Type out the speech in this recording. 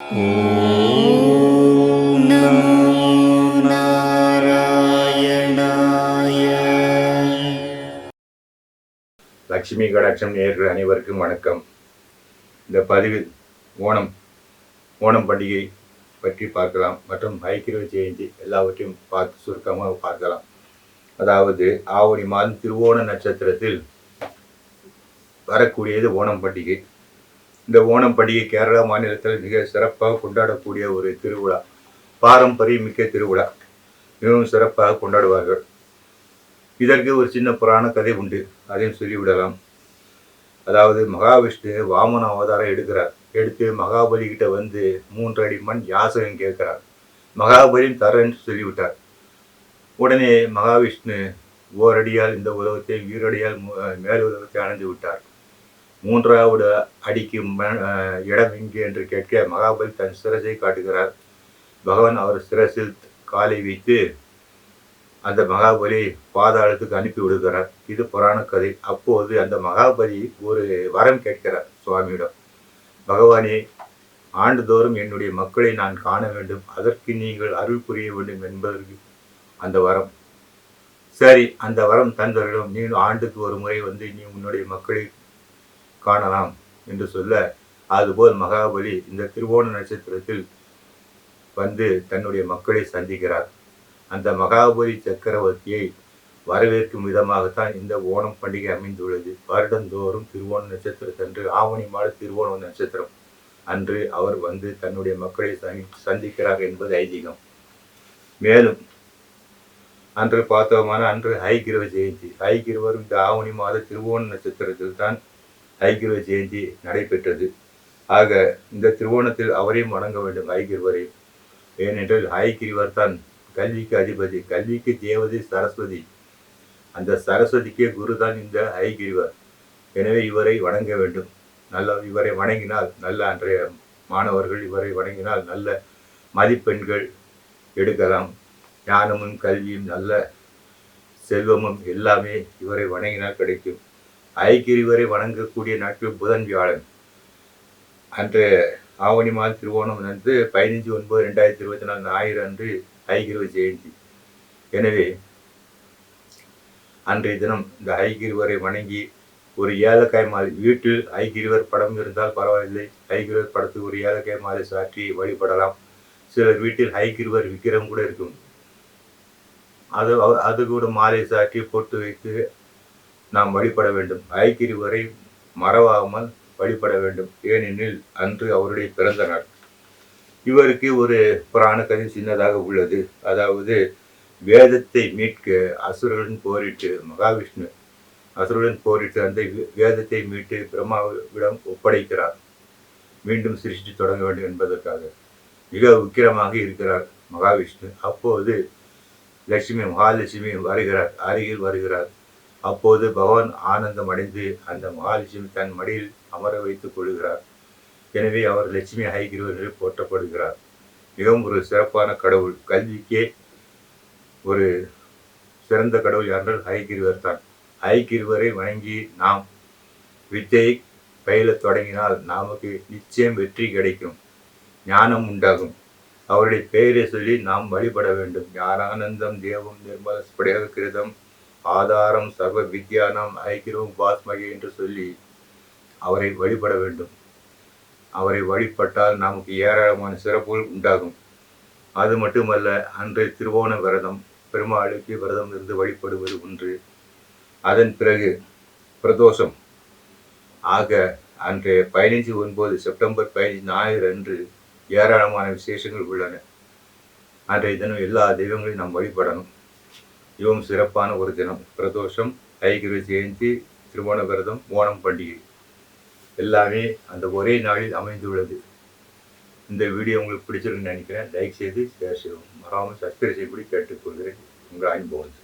ॐ नमो नारायणाय லட்சுமி கடாட்சம் நேயர்கள் அனைவருக்கும் வணக்கம் இந்த பதிவில் ஓணம் ஓணம் பண்டிகை பற்றி பார்க்கலாம் மற்றும் ஐக்கிய ஜெயந்தி எல்லாவற்றையும் பார்த்து சுருக்கமாக பார்க்கலாம் அதாவது ஆவணி மாதம் திருவோண நட்சத்திரத்தில் வரக்கூடியது ஓணம் பண்டிகை இந்த ஓணம் பண்டிகை கேரளா மாநிலத்தில் மிக சிறப்பாக கொண்டாடக்கூடிய ஒரு திருவிழா பாரம்பரியமிக்க திருவிழா. மிகவும் சிறப்பாக கொண்டாடுவார்கள். இதற்கு ஒரு சின்ன புராண கதை உண்டு. அதையும் சொல்லிவிடலாம். அதாவது மகாவிஷ்ணு வாமன அவதாரம் எடுக்கிறார். எடுத்து மகாபலி கிட்ட வந்து மூன்று அடி மண் யாசகம் கேட்கிறார். மகாபலியும் தரேன்னு சொல்லிவிட்டார். உடனே மகாவிஷ்ணு ஓரடியால் இந்த உலகத்தை ஈரடியால் மேல் உலகத்தை அணைந்து விட்டார். மூன்றாவது அடிக்கு இடம் எங்கே என்று கேட்க மகாபலி தன் சிரசை காட்டுகிறார். பகவான் அவர் சிரசில் காலை வைத்து அந்த மகாபலி பாதாளத்துக்கு அனுப்பி விடுகிறார். இது புராண கதை. அப்போது அந்த மகாபலி ஒரு வரம் கேட்கிறார் சுவாமியிடம். பகவானே ஆண்டுதோறும் என்னுடைய மக்களை நான் காண வேண்டும். அதற்கு நீங்கள் அருள் புரிய வேண்டும் என்பதற்கு அந்த வரம். சரி அந்த வரம் தந்தவரிடம் நீ ஆண்டுக்கு ஒரு முறை வந்து நீ உன்னுடைய மக்களை காணலாம் என்று சொல்ல அதுபோல் மகாபலி இந்த திருவோண நட்சத்திரத்தில் வந்து தன்னுடைய மக்களை சந்திக்கிறார். அந்த மகாபலி சக்கரவர்த்தியை வரவேற்கும் விதமாகத்தான் இந்த ஓணம் பண்டிகை அமைந்துள்ளது. வருடந்தோறும் திருவோண நட்சத்திரத்தன்று ஆவணி மாத திருவோண நட்சத்திரம் அன்று அவர் வந்து தன்னுடைய மக்களை சந்தி- சந்திக்கிறார் என்பது ஐதீகம். மேலும் அன்று பார்த்தோமான அன்று ஹைகிரவ ஜெயந்தி. ஹைகிரவர் இந்த ஆவணி மாத திருவோண நட்சத்திரத்தில் தான் ஐகிரவ ஜெயந்தி நடைபெற்றது. ஆக இந்த திருவோணத்தில் அவரையும் வணங்க வேண்டும் ஐகிருவரை ஏனென்றால் ஐகிரிவர் தான் கல்விக்கு அதிபதி கல்விக்கு தேவதை சரஸ்வதி. அந்த சரஸ்வதிக்கே குரு தான் இந்த ஐகிரிவர் எனவே இவரை வணங்க வேண்டும். நல்ல இவரை வணங்கினால் நல்ல அன்றைய மாணவர்கள் இவரை வணங்கினால் நல்ல மதிப்பெண்கள் எடுக்கலாம். ஞானமும் கல்வியும் நல்ல செல்வமும் எல்லாமே இவரை வணங்கினால் கிடைக்கும். ஐக்கிரிவரை வணங்கக்கூடிய நாட்கள் புதன் வியாழன். அன்று ஆவணி மாத திருவோணம் வந்து பதினஞ்சு ஒன்பது ரெண்டாயிரத்தி இருபத்தி நாலு ஞாயிறு அன்று ஐகிரிவ ஜெயந்தி. எனவே அன்றைய தினம் இந்த ஐகிரிவரை வணங்கி ஒரு ஏலக்காய் மாலை வீட்டில் ஐகிரிவர் படம் இருந்தால் பரவாயில்லை ஐகிருவர் படத்துக்கு ஒரு ஏலக்காய் மாலை சாற்றி வழிபடலாம். சிலர் வீட்டில் ஐகிரிவர் விக்கிரம் கூட இருக்கும். அது அது கூட மாலை சாற்றி பொட்டு வைத்து நாம் வழிபட வேண்டும். ஐக்கிரி வரை மறவாமல் வழிபட வேண்டும். ஏனெனில் அன்று அவருடைய பிறந்த நாள். இவருக்கு ஒரு புராண கதை சின்னதாக உள்ளது. அதாவது வேதத்தை மீட்க அசுரன் போரிட்டு மகாவிஷ்ணு அசுரனுடன் போரிட்டு அந்த வேதத்தை மீட்டு பிரம்மாவிடம் ஒப்படைக்கிறார். மீண்டும் சிருஷ்டி தொடங்க வேண்டும் என்பதற்காக. மிக உக்கிரமாக இருக்கிறார் மகாவிஷ்ணு. அப்போது லட்சுமி மகாலட்சுமி வருகிறார் அருகில் வருகிறார். அப்போது பகவான் ஆனந்தம் அடைந்து அந்த மகாலட்சுமி தன் மடியில் அமர வைத்துக் கொள்கிறார். எனவே அவர் லட்சுமி ஹைகிருவர் என்று போற்றப்படுகிறார். மிகவும் ஒரு சிறப்பான கடவுள். கல்விக்கே ஒரு சிறந்த கடவுள் என்றால் ஹைகிரிவர் தான். ஹைகிரிவரை வணங்கி நாம் வித்தையை பயில தொடங்கினால் நமக்கு நிச்சயம் வெற்றி கிடைக்கும். ஞானம் உண்டாகும். அவருடைய பெயரை சொல்லி நாம் வழிபட வேண்டும். ஞானானந்தம் தேவம் நிர்மல கிருதம் ஆதாரம் சர்வ வித்யானம் ஐக்கிரம் பாஸ்மகி என்று சொல்லி அவரை வழிபட வேண்டும். அவரை வழிபட்டால் நமக்கு ஏராளமான சிறப்புகள் உண்டாகும். அது மட்டுமல்ல அன்றைய திருவோண விரதம் பெருமாளுக்கு விரதம் இருந்து வழிபடுவது ஒன்று. அதன் பிறகு பிரதோஷம். ஆக அன்றைய பதினைஞ்சு ஒன்பது செப்டம்பர் பதினைஞ்சு ஞாயிறு அன்று ஏராளமான விசேஷங்கள் உள்ளன. அன்றைய தினம் எல்லா தெய்வங்களையும் நாம் வழிபடணும். மிகவும் சிறப்பான ஒரு தினம். பிரதோஷம் ஐகிரு ஜெயந்தி திருவோண விரதம் ஓணம் பண்டிகை. எல்லாமே அந்த ஒரே நாளில் அமைந்துள்ளது. இந்த வீடியோ உங்களுக்கு பிடிச்சிருக்குன்னு நினைக்கிறேன். லைக் செய்து ஷேர் செய்வோம் மறக்காமல் சப்ஸ்கிரைப் செய்யப்படி கேட்டுக்கொள்கிறேன். உங்கள் அன்போன்ஸ்